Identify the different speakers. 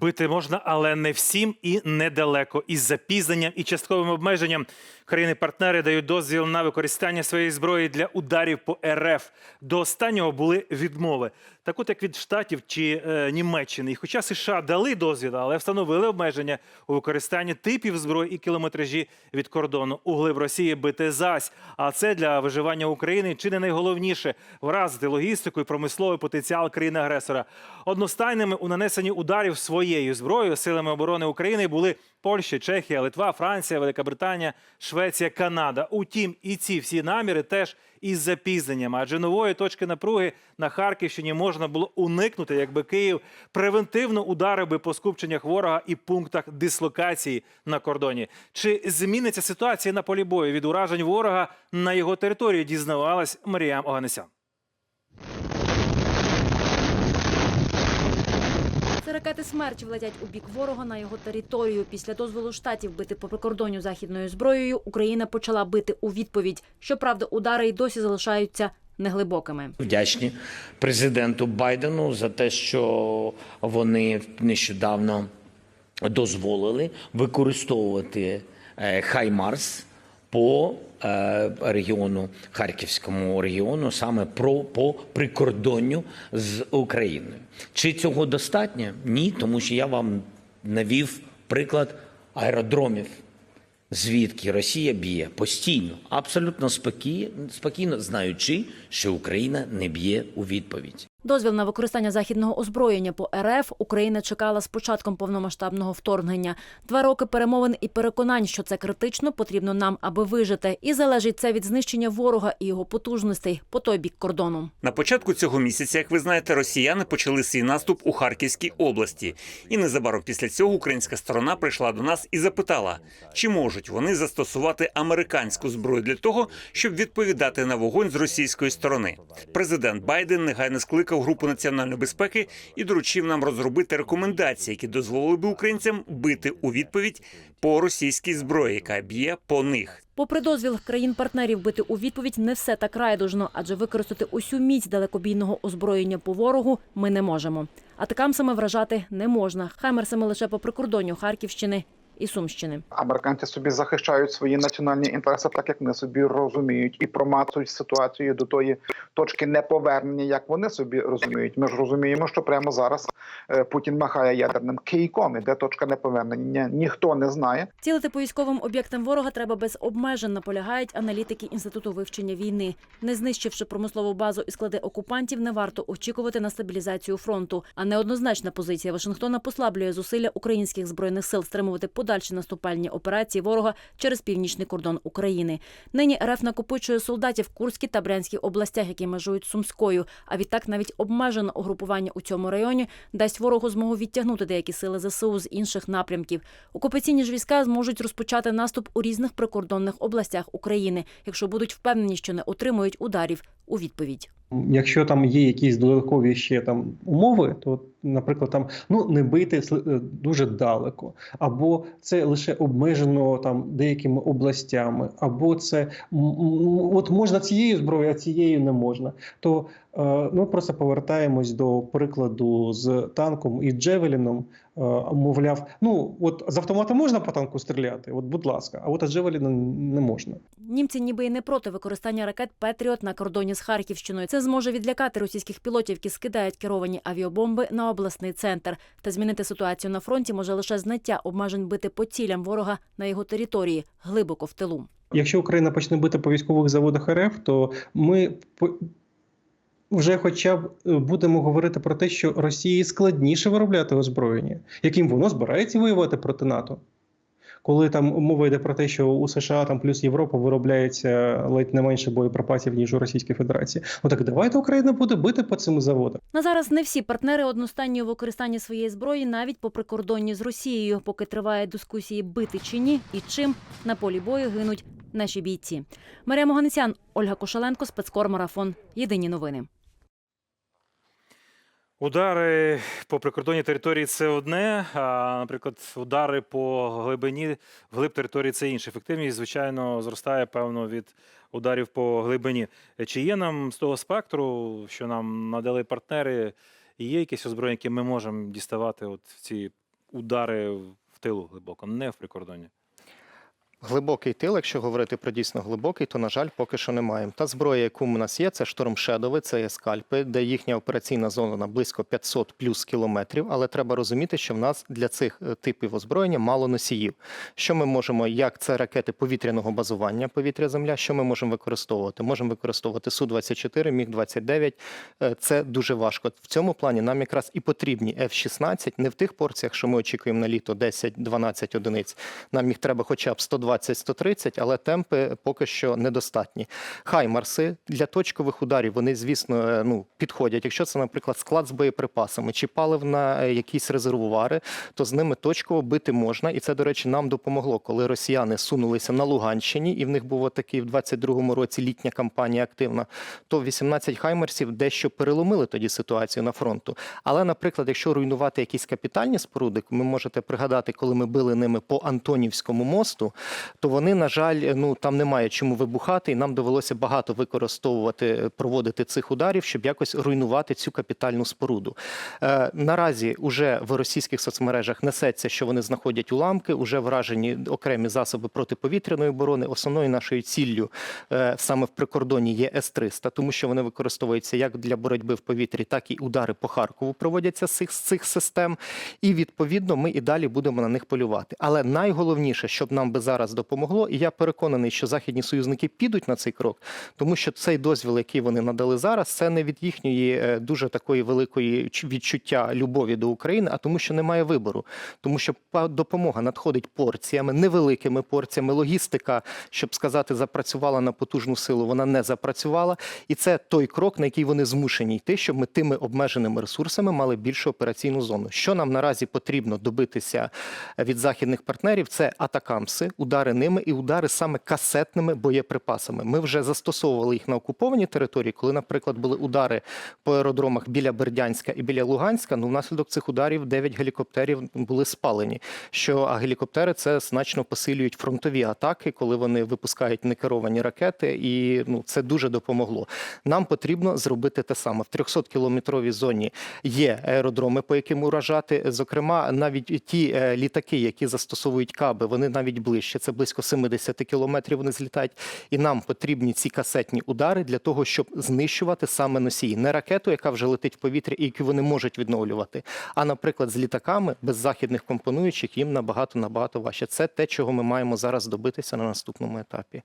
Speaker 1: Бити можна, але не всім і недалеко. Із запізненням і частковим обмеженням країни-партнери дають дозвіл на використання своєї зброї для ударів по РФ. До останнього були відмови, так от як від Штатів чи е, Німеччини. І хоча США дали дозвіл, але встановили обмеження у використанні типів зброї і кілометражі від кордону. Угли Росії бити зась. А це для виживання України чи не найголовніше вразити логістику і промисловий потенціал країни-агресора. Одностайними у нанесенні ударів своєю зброєю силами оборони України були Польща, Чехія, Литва, Франція, Велика Британія, Швеція, Канада. Утім, і ці всі наміри теж із запізненням, адже нової точки напруги на Харківщині можна було уникнути, якби Київ превентивно ударив би по скупченнях ворога і пунктах дислокації на кордоні. Чи зміниться ситуація на полі бою від уражень ворога на його території? Дізнавалась Маріям Оганесян.
Speaker 2: Ракети смерті влетять у бік ворога на його територію. Після дозволу штатів бити по прикордонню західною зброєю Україна почала бити у відповідь. Щоправда, удари й досі залишаються неглибокими.
Speaker 3: Вдячні президенту Байдену за те, що вони нещодавно дозволили використовувати е, Хаймарс по е, регіону Харківському регіону, саме про по прикордонню з Україною. Чи цього достатньо? Ні, тому що я вам навів приклад аеродромів звідки Росія б'є постійно, абсолютно спокійно, спокійно знаючи, що Україна не б'є у відповідь.
Speaker 2: Дозвіл на використання західного озброєння по РФ Україна чекала з початком повномасштабного вторгнення. Два роки перемовин і переконань, що це критично, потрібно нам, аби вижити. І залежить це від знищення ворога і його потужностей по той бік кордону.
Speaker 4: На початку цього місяця, як ви знаєте, росіяни почали свій наступ у Харківській області. І незабаром після цього українська сторона прийшла до нас і запитала, чи можуть вони застосувати американську зброю для того, щоб відповідати на вогонь з російської сторони. Президент Байден негайно скликав групу національної безпеки і доручив нам розробити рекомендації, які дозволили би українцям бити у відповідь по російській зброї, яка б'є по них.
Speaker 2: Попри дозвіл країн-партнерів бити у відповідь, не все так райдужно, адже використати усю міць далекобійного озброєння по ворогу ми не можемо. Атакамсами вражати не можна. Хаймерсами лише по прикордонню Харківщини і Сумщини.
Speaker 5: Американці собі захищають свої національні інтереси, так як вони собі розуміють, і промацують ситуацію до тої точки неповернення, як вони собі розуміють. Ми ж розуміємо, що прямо зараз Путін махає ядерним кийком, і де точка неповернення ніхто не знає.
Speaker 2: Цілити по військовим об'єктам ворога треба без обмежень, наполягають аналітики інституту вивчення війни. Не знищивши промислову базу і склади окупантів, не варто очікувати на стабілізацію фронту. А неоднозначна позиція Вашингтона послаблює зусилля українських збройних сил стримувати подальші наступальні операції ворога через північний кордон України. Нині РФ накопичує солдатів в Курській та Брянській областях, які межують Сумською. А відтак навіть обмежене угрупування у цьому районі дасть ворогу змогу відтягнути деякі сили ЗСУ з інших напрямків. Окупаційні ж війська зможуть розпочати наступ у різних прикордонних областях України, якщо будуть впевнені, що не отримують ударів у відповідь.
Speaker 6: Якщо там є якісь додаткові ще там умови, то, наприклад, там ну не бити е, дуже далеко, або це лише обмежено там деякими областями, або це от можна цією зброєю, а цією не можна. То е, ми просто повертаємось до прикладу з танком і Джевеліном. Е, мовляв, ну от з автомата можна по танку стріляти, от будь ласка, а от з Джевеліном не можна.
Speaker 2: Німці ніби і не проти використання ракет Петріот на кордоні з Харківщиною. Це зможе відлякати російських пілотів, які скидають керовані авіабомби на обласний центр. Та змінити ситуацію на фронті може лише знаття обмежень бити по цілям ворога на його території глибоко в тилу.
Speaker 6: Якщо Україна почне бити по військових заводах РФ, то ми вже хоча б е, будемо говорити про те, що Росії складніше виробляти озброєння, яким воно збирається воювати проти НАТО. Коли там мова йде про те, що у США там плюс Європа виробляється ледь не менше боєприпасів, ніж у Російській Федерації. Ну так давайте Україна буде бити по цим заводам.
Speaker 2: На зараз не всі партнери одностайні у використанні своєї зброї навіть по прикордонні з Росією, поки тривають дискусії бити чи ні, і чим на полі бою гинуть наші бійці. Марія Моганесян, Ольга Кошаленко, спецкор марафон. Єдині новини.
Speaker 1: Удари по прикордонній території це одне, а, наприклад, удари по глибині вглиб території це інше. Ефективність, звичайно, зростає, певно, від ударів по глибині. Чи є нам з того спектру, що нам надали партнери, і є якісь озброєння, які ми можемо діставати от ці удари в тилу глибоко, не в прикордонні.
Speaker 7: Глибокий тил, якщо говорити про дійсно глибокий, то на жаль, поки що не маємо. Та зброя, яку у нас є, це штормшедови, це є скальпи, де їхня операційна зона на близько 500 плюс кілометрів. Але треба розуміти, що в нас для цих е, типів озброєння мало носіїв. Що ми можемо, як це ракети повітряного базування, повітря-земля, що ми можемо використовувати? Можемо використовувати Су-24, Міг-29. Е, Це дуже важко. В цьому плані нам якраз і потрібні F-16, не в тих порціях, що ми очікуємо на літо 10-12 одиниць. Нам їх треба хоча б 120-130, але темпи поки що недостатні. Хаймарси для точкових ударів вони, звісно, е, ну підходять. Якщо це, наприклад, склад з боєприпасами чи паливна е, якісь резервуари, то з ними точково бити можна. І це, до речі, нам допомогло, коли росіяни сунулися на Луганщині, і в них була такий в 22-му році літня кампанія активна. То 18 хаймерсів дещо переломили тоді ситуацію на фронту. Але, наприклад, якщо руйнувати якісь капітальні споруди, ви можете пригадати, коли ми били ними по Антонівському мосту, то вони, на жаль, ну там немає чому вибухати, і нам довелося багато використовувати, проводити цих ударів, щоб якось руйнувати цю капітальну споруду. Е, наразі уже в російських соцмережах несеться, що вони знаходять уламки, уже вражені окремі засоби протиповітряної оборони. Основною нашою ціллю е, саме в прикордоні є С-300, тому що вони використовуються як для боротьби в повітрі, так і удари по Харкову проводяться з цих, з цих систем. І відповідно ми і далі будемо на них полювати. Але найголовніше, щоб нам би зараз допомогло, і я переконаний, що західні союзники підуть на цей крок, тому що цей дозвіл, який вони надали зараз, це не від їхньої е, дуже такої великої відчуття любові до України, а тому, що немає вибору, тому що допомога надходить порціями, невеликими порціями. Логістика, щоб сказати, запрацювала на потужну силу, вона не запрацювала, і це той крок, на який вони змушені йти, щоб ми тими обмеженими ресурсами мали більшу операційну зону. Що нам наразі потрібно добитися від західних партнерів? Це атакамси, удари ними і удари саме касетними боєприпасами. Ми вже застосовували їх на окупованій території, коли, наприклад, були удари по аеродромах біля Бердянська і біля Луганська. Ну, внаслідок цих ударів 9 гелікоптерів були спалені. Що а гелікоптери це значно посилюють фронтові атаки, коли вони випускають некеровані ракети, і ну це дуже допомогло. Нам потрібно зробити те саме в 300-кілометровій зоні. Є аеродроми, по яким уражати. Зокрема, навіть ті е, літаки, які застосовують каби, вони навіть ближче. Це близько 70 кілометрів. Вони злітають, і нам потрібні ці касетні удари для того, щоб знищувати саме носії, не ракету, яка вже летить в повітря, і яку вони можуть відновлювати. А наприклад, з літаками без західних компонуючих їм набагато набагато важче. Це те, чого ми маємо зараз добитися на наступному етапі.